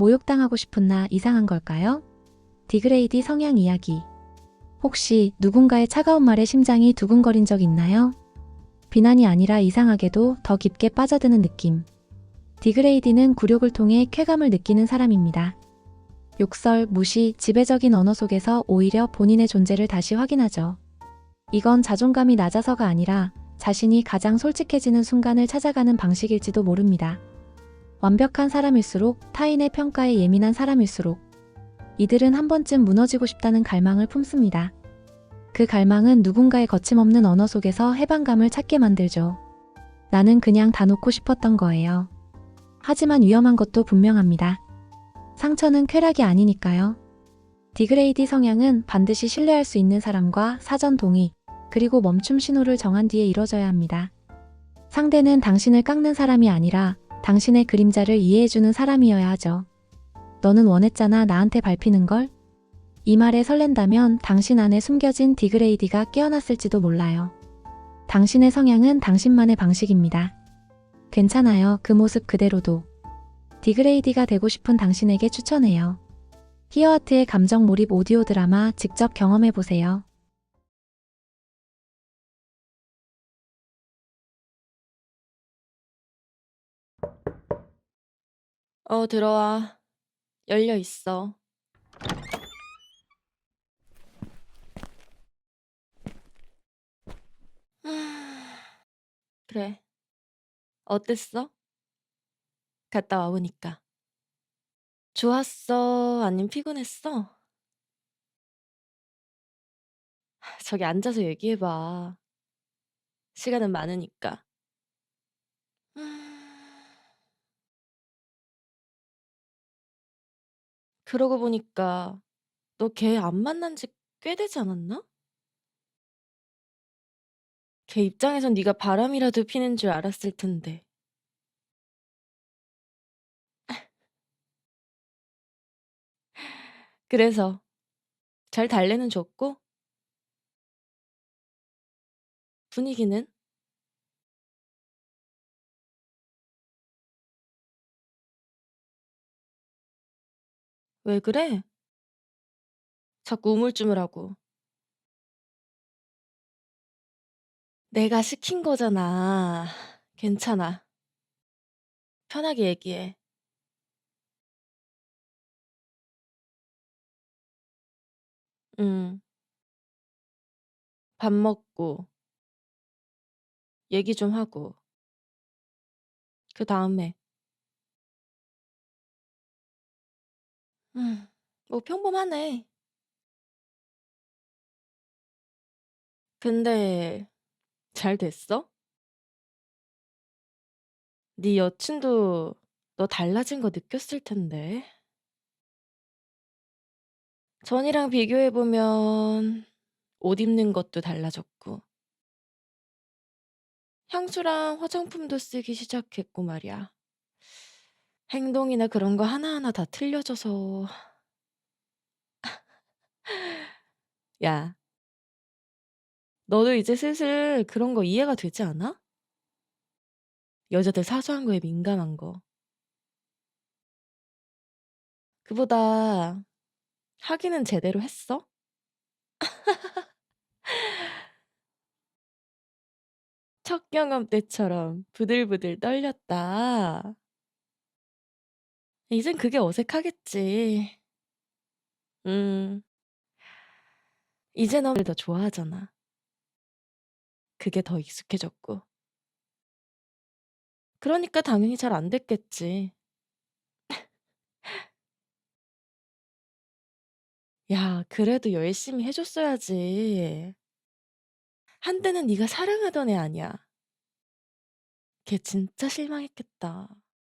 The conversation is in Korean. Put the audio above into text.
모욕당하고 싶은 나 이상한 걸까요? 디그레이디 성향 이야기. 혹시 누군가의 차가운 말에 심장이 두근거린 적 있나요? 비난이 아니라 이상하게도 더 깊게 빠져드는 느낌. 디그레이디는 굴욕을 통해 쾌감을 느끼는 사람입니다. 욕설, 무시, 지배적인 언어 속에서 오히려 본인의 존재를 다시 확인하죠. 이건 자존감이 낮아서가 아니라 자신이 가장 솔직해지는 순간을 찾아가는 방식일지도 모릅니다. 완벽한 사람일수록 타인의 평가에 예민한 사람일수록 이들은 한 번쯤 무너지고 싶다는 갈망을 품습니다. 그 갈망은 누군가의 거침없는 언어 속에서 해방감을 찾게 만들죠. 나는 그냥 다 놓고 싶었던 거예요. 하지만 위험한 것도 분명합니다. 상처는 쾌락이 아니니까요. 디그레이디 성향은 반드시 신뢰할 수 있는 사람과 사전 동의, 그리고 멈춤 신호를 정한 뒤에 이뤄져야 합니다. 상대는 당신을 깎는 사람이 아니라 당신의 그림자를 이해해주는 사람이어야 하죠. 너는 원했잖아 나한테 밟히는 걸? 이 말에 설렌다면 당신 안에 숨겨진 디그레이디가 깨어났을지도 몰라요. 당신의 성향은 당신만의 방식입니다. 괜찮아요. 그 모습 그대로도. 디그레이디가 되고 싶은 당신에게 추천해요. 히어아트의 감정 몰입 오디오 드라마 직접 경험해 보세요. 어, 들어와. 열려 있어. 그래. 어땠어? 갔다 와보니까. 좋았어? 아님 피곤했어? 저기 앉아서 얘기해봐. 시간은 많으니까. 그러고 보니까 너 걔 안 만난 지 꽤 되지 않았나? 걔 입장에선 네가 바람이라도 피는 줄 알았을 텐데. 그래서 잘 달래는 줬고? 분위기는? 왜 그래? 자꾸 우물쭈물하고. 내가 시킨 거잖아. 괜찮아. 편하게 얘기해. 응. 밥 먹고. 얘기 좀 하고. 그 다음에. 음, 뭐 평범하네. 근데 잘 됐어? 네 여친도 너 달라진 거 느꼈을 텐데. 전이랑 비교해 보면 옷 입는 것도 달라졌고. 향수랑 화장품도 쓰기 시작했고 말이야. 행동이나 그런 거 하나하나 다 틀려져서. 야. 너도 이제 슬슬 그런 거 이해가 되지 않아? 여자들 사소한 거에 민감한 거. 그보다 확인은 제대로 했어? 첫 경험 때처럼 부들부들 떨렸다. 이젠 그게 어색하겠지. 음. 이제 너를 더 좋아하잖아. 그게 더 익숙해졌고. 그러니까 당연히 잘 안 됐겠지. 야, 그래도 열심히 해 줬어야지. 한때는 네가 사랑하던 애 아니야. 걔 진짜 실망했겠다.